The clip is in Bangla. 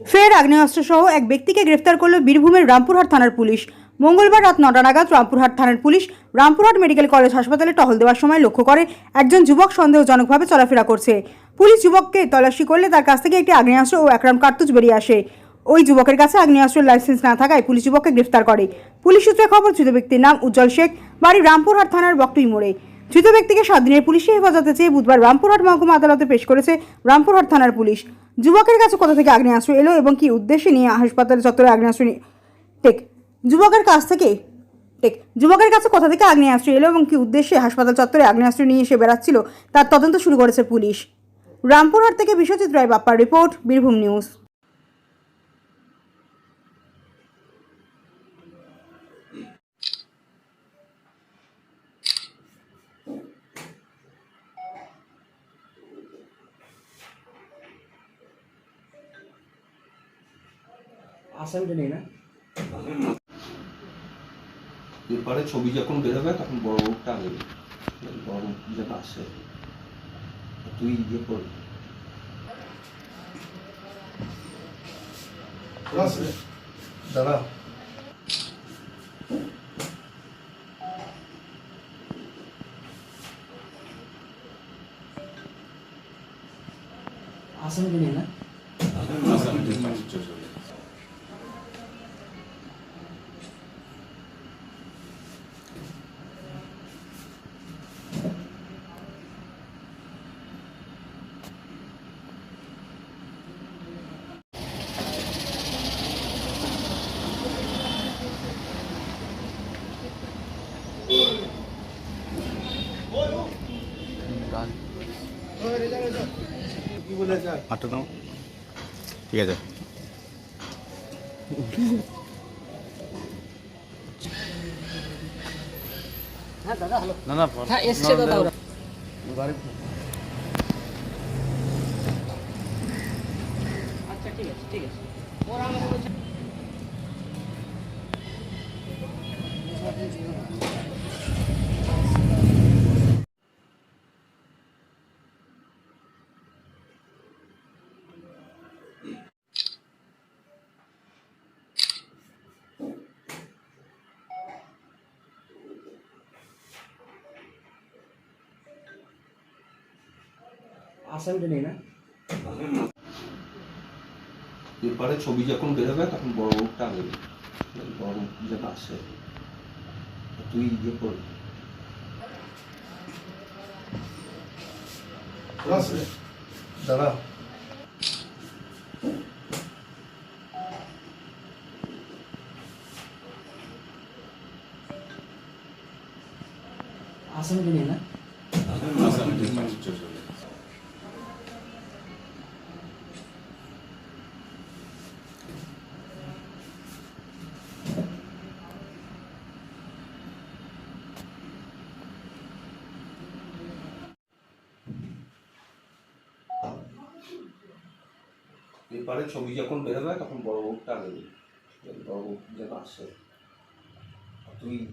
ফের আগ্নেয়াস্ত্র সহ এক ব্যক্তিকে গ্রেফতার করল বীরভূমের রামপুরহাট থানার পুলিশ। মঙ্গলবার রাত নটা নাগাদ রামপুরহাট থানার পুলিশ রামপুরহাট মেডিকেল কলেজ হাসপাতালে টহল দেওয়ার সময় লক্ষ্য করে একজন যুবক সন্দেহজনকভাবে চলাফেরা করছে। পুলিশ যুবককে তল্লাশি করলে তার কাছ থেকে একটি আগ্নেয়াস্ত্র ও একরাম কার্তুজ বেরিয়ে আসে। ওই যুবকের কাছে আগ্নেয়াস্ত্রের লাইসেন্স না থাকায় পুলিশ যুবককে গ্রেফতার করে। পুলিশ সূত্রে খবর, ধৃত ব্যক্তির নাম উজ্জ্বল শেখ, বাড়ি রামপুরহাট থানার বকটুই মোড়ে ধৃত ব্যক্তিকে সাত দিনের পুলিশি হেফাজতে চেয়ে বুধবার রামপুরহাট মহকুমা আদালতে পেশ করেছে রামপুরহাট থানার পুলিশ। যুবকের কাছে কোথা থেকে আগ্নেয়াস্ত্র এলো এবং কি উদ্দেশ্যে নিয়ে হাসপাতাল চত্বরে আগ্নেয়াস্ত্র নিয়ে টেক। যুবকের কাছ থেকে টেক। যুবকের কাছে কোথা থেকে আগ্নেয়াস্ত্র এলো এবং কি উদ্দেশ্যে হাসপাতাল চত্বরে আগ্নেয়াস্ত্র নিয়ে এসে বেড়াচ্ছিল, তার তদন্ত শুরু করেছে পুলিশ। রামপুরহাট থেকে বিশ্বজিৎ রায় বাপ্পার রিপোর্ট, বীরভূম নিউজ। আসামিটা নেই না? এরপরে ছবি যখন বেরোবে তখন বড় বুকটা আনবি বড় বুক যেন আসে। তুই ইয়ে করবি দাদা আসামিটা নেই না? আটটা দাও ঠিক আছে। না না হ্যাঁ এসছে দাদা। আচ্ছা ঠিক আছে ঠিক আছে। ওরা আমাকে আসামিটা নেই না। এরপরে ছবি যখন বেরোবে তখন বড় বড় আসে তুই ইয়ে করবি। দাদা আসামিটা নেই না। এরপরে ছবি যখন বেরোবে তখন বড় বউটা বেরোবে বড় বউ যেন আসে। তুই